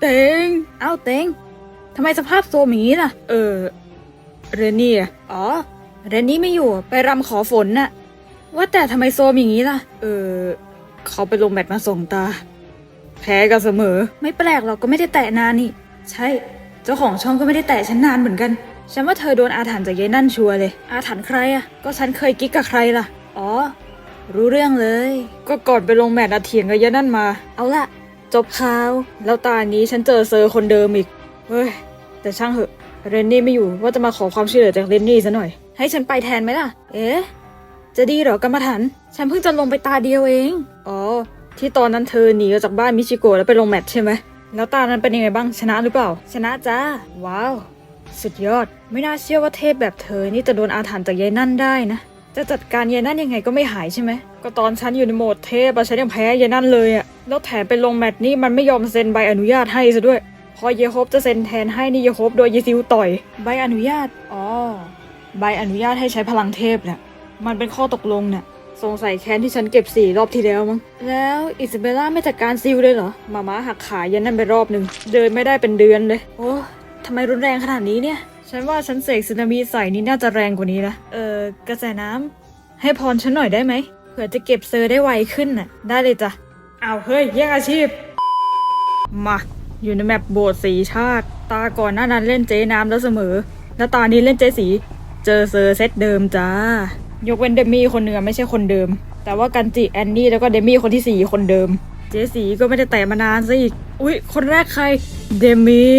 เต็งเอ้าเต็งทำไมสภาพโซมอย่างนี้ล่ะ เออ เรนนี่อะอ๋อ เรนนี่ไม่อยู่ ไปรำขอฝนน่ะ ว่าแต่ทำไมโซมอย่างนี้ล่ะ เออ เขาไปลงแมตช์มาส่งตา แพ้กันเสมอ ไม่แปลกเราก็ไม่ได้แตะนานนี่ ใช่ เจ้าของช่องก็ไม่ได้แตะฉันนานเหมือนกัน ฉันว่าเธอโดนอาถรรพ์จากยายนั่นชัวร์เลย อาถรรพ์ใครอะก็ฉันเคยกิ๊กกับใครล่ะ อ๋อ รู้เรื่องเลย ก็ก่อนไปลงแมตช์อะเถียงกับยายนั่นมา เอาละ จบข่าว แล้วตอนนี้ฉันเจอเซอร์คนเดิมอีก เฮ้ย แต่ช่างเหอะ เรนนี่ไม่อยู่ว่าจะมาขอความช่วยเหลือจากเรนนี่ซะหน่อย ให้ฉันไปแทนไหมล่ะ เอ๊ะ จะดีเหรอกรรมฐาน ฉันเพิ่งจะลงไปตาเดียวเอง อ๋อ ที่ตอนนั้นเธอหนีออกจากบ้านมิชิโกะแล้วไปลงแมตช์ใช่ไหม แล้วตานั้นเป็นยังไงบ้าง ชนะหรือเปล่า ชนะจ้า ว้าว สุดยอด ไม่น่าเชื่อว่าเทพแบบเธอนี่จะโดนอาถรรพ์จากยายนั่นได้นะ จะจัดการยายนั่นยังไงก็ไม่หายใช่ไหม ก็ตอนฉันอยู่ในโหมดเทพอะฉันยังแพ้ยายนั่นเลยอะแล้วแถมไปลงแมตช์นี่มันไม่ยอมเซ็นใบอนุญาตให้ซะด้วย พอเยโฮบจะเซ็นแทนให้นี่เยโฮบโดยเยซิวต่อย ใบอนุญาต อ๋อ ใบอนุญาตให้ใช้พลังเทพน่ะมันเป็นข้อตกลงน่ะสงสัยแค้นที่ฉันเก็บสี่รอบที่แล้วมั้ง แล้วอิซาเบลล่าไม่จัดการซิลเลยเหรอ มาม่าหักขายันนั่นไปรอบหนึ่ง เดินไม่ได้เป็นเดือนเลย โอ้ทำไมรุนแรงขนาดนี้เนี่ย ฉันว่าฉันเสกสึนามิใส่นี่น่าจะแรงกว่านี้นะเออกระแสน้ำให้พรฉันหน่อยได้ไหมเผื่อจะเก็บเซอร์ได้ไวขึ้นน่ะ ได้เลยจ้ะเอาเฮ้ยแย่งอาชีพ มา อยู่ในแมปโบสถ์สีชาติ ตาก่อนหน้านั้นเล่นเจ๊น้ำแล้วเสมอ แล้วตานี้เล่นเจ๊สี เจอเซอร์เซตเดิมจ้า ยกเว้นเดมี่คนหนึ่งอไม่ใช่คนเดิม แต่ว่ากันจิแอนนี่แล้วก็เดมี่คนที่สี่คนเดิม เจสีก็ไม่ได้แตะมานานซะอีก อุ๊ย คนแรกใคร เดมี่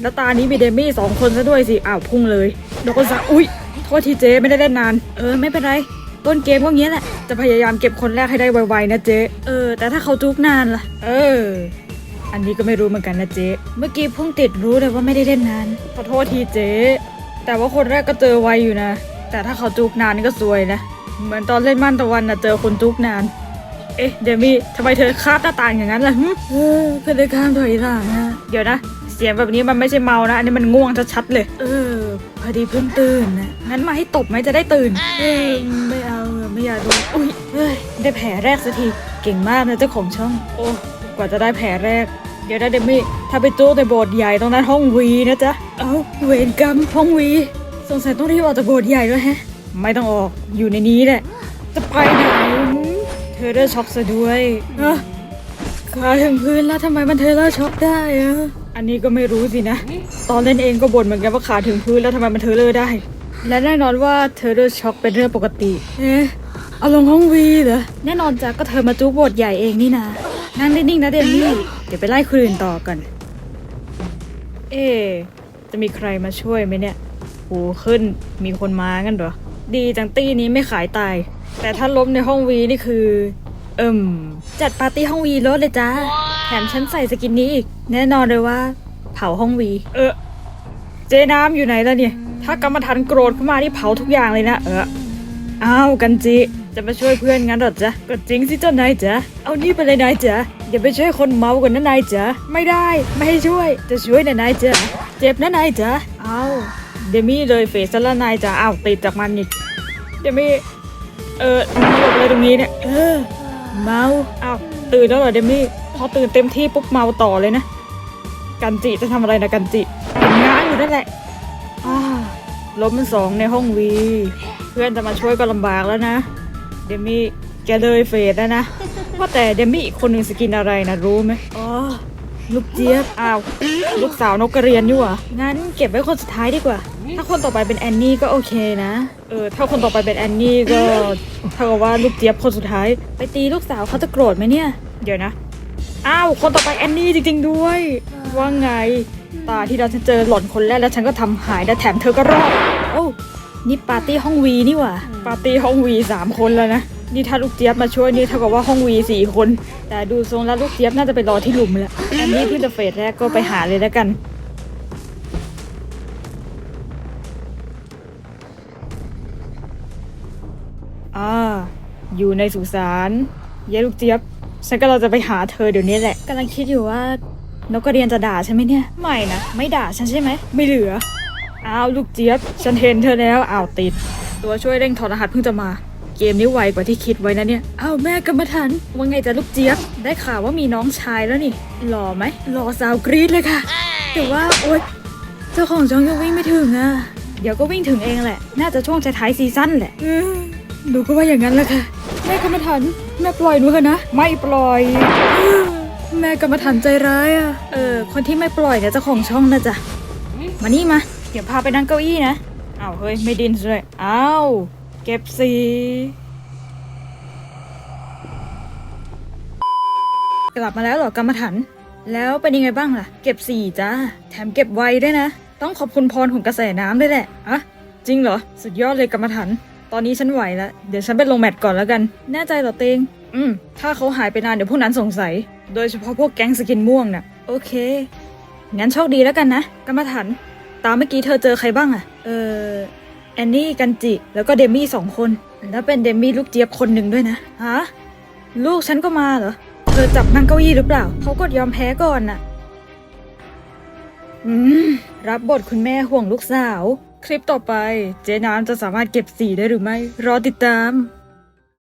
แล้วตานี้มีเดมี่สองคนซะด้วยสิ อ้าวพุ่งเลยแล้วก็ซะอุ๊ยโทษทีเจไม่ได้เล่นนาน เออไม่เป็นไร ต้นเกมก็งี้แหละ จะพยายามเก็บคนแรกให้ได้ไวๆนะเจ๊เออ แต่ถ้าเขาจุกนานล่ะ เออ อันนี้ก็ไม่รู้เหมือนกันนะเจ๊เมื่อกี้เพิ่งติดรู้เลยว่าไม่ได้เล่นนาน ขอโทษทีเจ๊แต่ว่าคนแรกก็เจอไวอยู่นะ แต่ถ้าเขาจุกนานนี่ก็ซวยนะ เหมือนตอนเล่นม่นตะวันนะเจอคนจุกนาน เอ๊ะเดมี่ทำไมเธอคาดหน้าต่างอย่างนั้นล่ะหึเออเพื่อนได้ข้ามถอยหลังนะเดี๋ยวนะ เสียงแบบนี้มันไม่ใช่เมานะ อันนี้มันง่วงชัดๆเลย เออ พอดีเพิ่งตื่นนะ งั้นมาให้ตบไหมจะได้ตื่น เอ้ยไม่เอาอะไม่อยากโดนอุ้ยเฮ้ยได้แผลแรกสักที เก่งมากนะเจ้าของช่อง โอ้กว่าจะได้แผลแรก เดี๋ยวนะเดมี่ถ้าไปโจ้ในโบสถ์ใหญ่ตรงนั้นห้องวีนะจ๊ะ เอ้าเวรกรรมห้องวี สงสัยต้องรีบออกจากโบสถ์ใหญ่แล้วแฮะ ไม่ต้องออก อยู่ในนี้แหละ จะไปไหน เทเลอร์ช็อกซะด้วยเอ้อขาถึงพื้นแล้วทำไมมันเทเลอร์ช็อกได้อะอันนี้ก็ไม่รู้สินะ ตอนเล่นเองก็บ่นเหมือนกันว่าขาถึงพื้นแล้วทำไมมันเทเลอร์ได้ และแน่นอนว่าเทเลอร์ช็อกเป็นเรื่องปกติ เอ๊ะเอาลงห้องวีเหรอ แน่นอนจ้ะก็เธอมาจุกบทใหญ่เองนี่นะนั่งนิ่งๆนะเดนนี่ เดี๋ยวไปไล่คนอื่นต่อกัน เอ๊ะจะมีใครมาช่วยไหมเนี่ย โหขึ้น มีคนมางั้นเหรอ ดีจังตี้นี้ไม่ขายตาย แต่ถ้าล้มในห้องวีนี่คือ เอิ่ม จัดปาร์ตี้ห้องวีรถเลยจ้า แถมฉันใส่สกินนี้อีก แน่นอนเลยว่า เผาห้องวี เออ เจน้ำอยู่ไหนแล้วเนี่ย ถ้ากรรมฐานโกรธขึ้นมาที่เผาทุกอย่างเลยนะ เอออ้าวกันจิ จะมาช่วยเพื่อนงั้นหรอจ๊ะก็จริงสิเจ้านายจ๊ะเอานี่ไปเลยนายจ๊ะอย่าไปช่วยคนเมากันนะนายจ๊ะไม่ได้ไม่ให้ช่วย จะช่วยนะนายจ๊ะเจ็บนะนายจ๊ะเอาเดมี่เลยเฟสแล้วนายจ๊ะอ้าติดจากมันอีกเดมี่ เออมาหลบอะไรตรงนี้เนี่ย เออ เมาอ้าวตื่นแล้วเหรอเดมี่ พอตื่นเต็มที่ปุ๊บเมาต่อเลยนะ กันจิจะทำอะไรนะกันจิทำงานอยู่นั่นแหละอ้าล้มเป็นสองในห้องวี เพื่อนจะมาช่วยก็ลำบากแล้วนะ เดมี่แกเลยเฟดแล้วนะ ว่าแต่เดมี่อีกคนหนึ่งสกินอะไรนะรู้ไหมอ๋อลูกเจี๊ยบอ้าว ลูกสาวนกกระเรียนอยู่อะงั้นเก็บไว้คนสุดท้ายดีกว่า ถ้าคนต่อไปเป็นแอนนี่ก็โอเคนะ เออ ถ้าคนต่อไปเป็นแอนนี่ก็เท่ากับว่าลูกเจี๊ยบคนสุดท้าย ไปตีลูกสาวเขาจะโกรธไหมเนี่ย เดี๋ยวนะ อ้าว คนต่อไปแอนนี่จริง ๆ ด้วย ว่าไง ตาที่เราฉันเจอหล่อนคนแรกแล้วฉันก็ทำหายและแถมเธอก็รอด โอ้ นี่ปาร์ตี้ห้องวีนี่หว่า ปาร์ตี้ห้องวีสามคนแล้วนะนี่ถ้าลูกเจี๊ยบมาช่วยนี่เท่ากับว่าห้องวีสี่คน แต่ดูทรงแล้วลูกเจี๊ยบน่าจะไปรอที่หลุมแล้วอันนี้เพิ่งจะเฟสแรกก็ไปหาเลยแล้วกัน อ่า อยู่ในสุสานยายลูกเจี๊ยบ ฉันก็เราจะไปหาเธอเดี๋ยวนี้แหละกำลังคิดอยู่ว่านกกระเรียนจะด่าฉันไหมเนี่ย ไม่นะ ไม่ด่าฉันใช่ไหม ไม่เหลือ อ้าวลูกเจี๊ยบ ฉันเห็นเธอแล้วอ้าวติด ตัวช่วยเร่งถอดรหัสเพิ่งจะมา เกมนี้ไวกว่าที่คิดไว้นะเนี่ย อ้าวแม่กรรมฐานว่าไงจะลูกเจี๊ยบ ได้ข่าวว่ามีน้องชายแล้วนี่ หล่อไหม หล่อสาวกรี๊ดเลยค่ะ แต่ว่าโอ๊ย เจ้าของจองยังวิ่งไม่ถึงอะ เดี๋ยวก็วิ่งถึงเองแหละ น่าจะช่วงท้ายซีซั่นแหละ หนูก็ว่าอย่างนั้นแหละค่ะ แม่กรรมฐานแม่ปล่อยหนูเถอะนะ ไม่ปล่อย แม่กรรมฐานใจร้ายอะ เออ คนที่ไม่ปล่อยเนี่ยเจ้าของช่องนะจ๊ะ มานี่มา เดี๋ยวพาไปนั่งเก้าอี้นะอ้าวเฮ้ยไม่ดินเลยอ้าวเก็บสีกลับมาแล้วเหรอกรรมฐานแล้วเป็นยังไงบ้างล่ะ เก็บสี่จ้าแถมเก็บไวด้วยนะ ต้องขอบคุณพรของกระแสน้ำด้วยแหละอะจริงเหรอ สุดยอดเลยกรรมฐาน ตอนนี้ฉันไหวแล้ว เดี๋ยวฉันไปลงแมตช์ก่อนแล้วกัน แน่ใจเหรอเตง อืม ถ้าเขาหายไปนานเดี๋ยวพวกนั้นสงสัย โดยเฉพาะพวกแก๊งสกินม่วงน่ะ โอเค งั้นโชคดีแล้วกันนะกรรมฐาน ตามเมื่อกี้เธอเจอใครบ้างอะเออแอนนี่กันจิ แล้วก็เดมี่สองคน แล้วเป็นเดมี่ลูกเจี๊ยบคนหนึ่งด้วยนะ ฮะ ลูกฉันก็มาเหรอ เธอจับนั่งเก้าอี้หรือเปล่า เขากดยอมแพ้ก่อนน่ะ อืม รับบทคุณแม่ห่วงลูกสาว คลิปต่อไปเจ๊น้ำจะสามารถเก็บสีได้หรือไม่ รอติดตาม